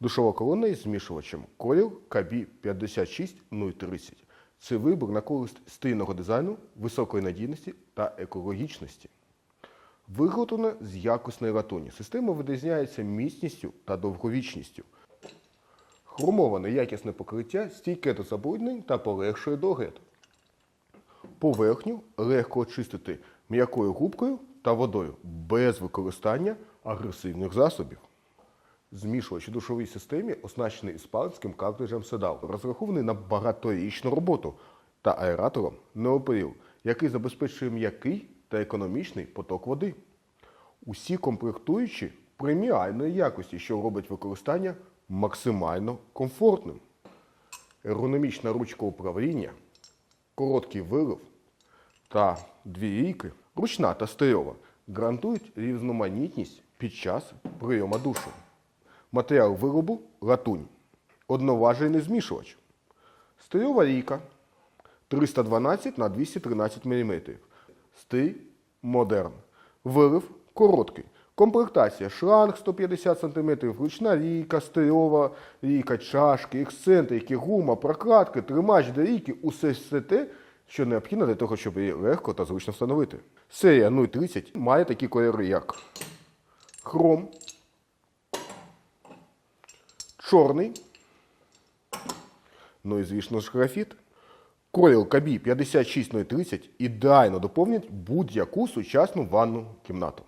Душова колона із змішувачем Coil KB 56030. Це вибір на користь стильного дизайну, високої надійності та екологічності. Виготовлена з якісної латуні. Система відрізняється міцністю та довговічністю. Хромоване якісне покриття стійке до забруднень та полегшує догляд. Поверхню легко очистити м'якою губкою та водою без використання агресивних засобів. Змішувач у душовій системі оснащений іспанським картриджем Седал, розрахований на багаторічну роботу та аератором неоприл, який забезпечує м'який та економічний поток води. Усі комплектуючі преміальної якості, що робить використання максимально комфортним. Ергономічна ручка управління, короткий вирив та дві рійки, ручна та стильова, гарантують різноманітність під час прийому душу. Матеріал виробу латунь. Одноважельний змішувач. Стильова рійка 312 на 213 мм. Стиль модерн. Вирив короткий. Комплектація шланг 150 см, ручна рійка, стильова рійка, чашки, ексцентрики, гума, прокладки, тримач до рійки – усе все те, що необхідно для того, щоб її легко та зручно встановити. Серія 030 має такі кольори, як хром, чорний, ну і звісно ж графіт. Коріл Кабі 56030 ідеально доповнять будь-яку сучасну ванну кімнату.